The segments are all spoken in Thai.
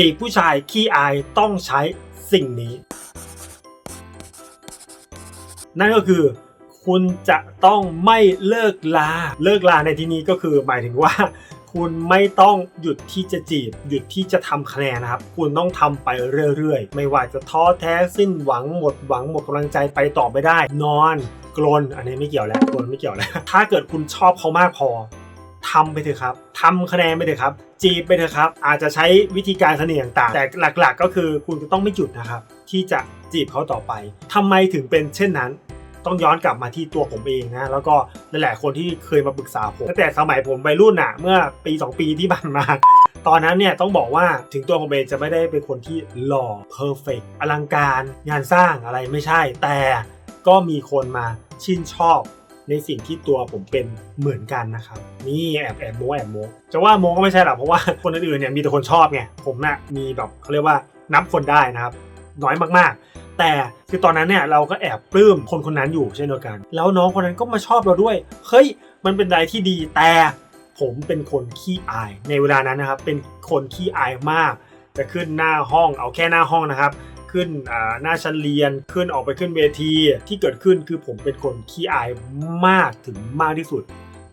จีบผู้ชายขี้อายต้องใช้สิ่งนี้ นั่นก็คือคุณจะต้องไม่เลิกลา เลิกลาในที่นี้ก็คือหมายถึงว่า คุณไม่ต้องหยุดที่จะจีบ หยุดที่จะทำคะแนนนะครับ คุณต้องทำไปเรื่อยๆ ไม่ว่าจะท้อแท้สิ้นหวังหมดหวังหมดกำลังใจไปต่อไม่ได้ นอนกลนอันนี้ไม่เกี่ยวแล้วกลนไม่เกี่ยวแล้ว ถ้าเกิดคุณชอบเขามากพอ ทำไปเถอะครับทำคะแนนไปเถอะครับ จีบไปเถอะครับ อาจจะใช้วิธีการเสน่ห์ต่างๆ แต่หลักๆ ก็คือคุณจะต้องไม่หยุดนะครับ ที่จะจีบเขาต่อไปทำไมถึงเป็นเช่นนั้น ต้องย้อนกลับมาที่ตัวผมเองนะ แล้วก็หลายๆคนที่เคยมาปรึกษาผมตั้งแต่สมัยผมวัยรุ่นน่ะ เมื่อปี 2 ปีที่ผ่านมาตอนนั้นเนี่ยต้องบอกว่าถึงตัวผมเองจะไม่ได้เป็นคนที่หล่อเพอร์เฟกอลังการ งานสร้างอะไรไม่ใช่ แต่ก็มีคนมาชื่นชอบ ในสิ่งที่ตัวผมเป็นเหมือนกันนะครับนี่แอบแอบโมแอบโมจะว่าโมก็ไม่ใช่หรอกเพราะว่าคนอื่นๆเนี่ยมีแต่คนชอบไงผมน่ะมีแบบเขาเรียกว่านับคนได้นะครับ น้อยมากๆ แต่คือตอนนั้นเนี่ยเราก็แอบปลื้มคนคนนั้นอยู่เช่นเดียวกัน แล้วน้องคนนั้นก็มาชอบเราด้วยเฮ้ยมันเป็นอะไรที่ดีแต่ผมเป็นคนขี้อายในเวลานั้นนะครับเป็นคนขี้อายมากจะขึ้นหน้าห้องเอาแค่หน้าห้องนะครับ ขึ้นหน้าชั้นเรียน ขึ้นออกไปขึ้นเวที ที่เกิดขึ้นคือผมเป็นคนขี้อายมากถึงมากที่สุด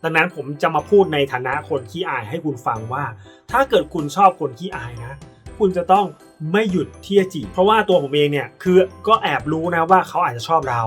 ดังนั้นผมจะมาพูดในฐานะคนขี้อายให้คุณฟังว่า ถ้าเกิดคุณชอบคนขี้อายนะ คุณจะต้องไม่หยุดที่จะจีบเพราะว่าตัวผมเองเนี่ยคือก็แอบรู้นะว่าเขาอาจจะชอบเรา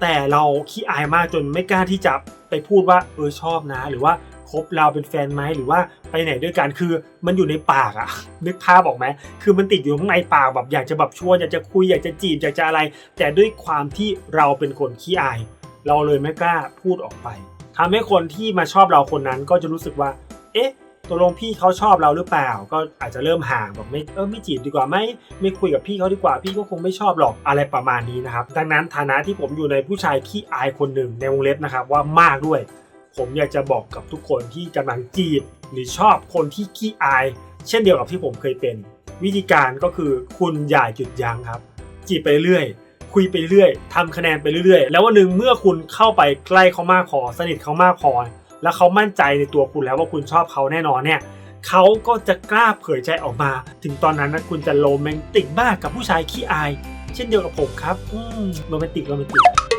แต่เราขี้อายมากจนไม่กล้าที่จะไปพูดว่าเออชอบนะ หรือว่า คบเราเป็นแฟนไหมหรือว่าไปไหนด้วยกันคือมันอยู่ในปากอะนึกภาพออกไหมคือมันติดอยู่ข้างในปากแบบอยากจะแบบชวนอยากจะคุยอยากจะจีบอยากจะอะไร แต่ด้วยความที่เราเป็นคนขี้อาย เราเลยไม่กล้าพูดออกไปทำให้คนที่มาชอบเราคนนั้นก็จะรู้สึกว่า เอ๊ะตกลงพี่เขาชอบเราหรือเปล่า ก็อาจจะเริ่มห่างแบบไม่เออไม่จีบดีกว่าไหมไม่คุยกับพี่เขาดีกว่าพี่ก็คงไม่ชอบหรอกอะไรประมาณนี้นะครับ ดังนั้นฐานะที่ผมอยู่ในผู้ชายขี้อายคนหนึ่งในวงเล็บนะครับว่ามากด้วย ผมอยากจะบอกกับทุกคนที่กำลังจีบหรือชอบคนที่ขี้อาย เช่นเดียวกับที่ผมเคยเป็น วิธีการก็คือคุณอย่าหยุดยั้งครับ จีบไปเรื่อยคุยไปเรื่อยทำคะแนนไปเรื่อยแล้ววันหนึ่งเมื่อคุณเข้าไปใกล้เขามากพอ สนิทเขามากพอ แล้วเขามั่นใจในตัวคุณแล้วว่าคุณชอบเขาแน่นอนเนี่ยเขาก็จะกล้าเผยใจออกมา ถึงตอนนั้นนะคุณจะโรแมนติกมากกับผู้ชายขี้อาย เช่นเดียวกับผมครับโรแมนติกโรแมนติก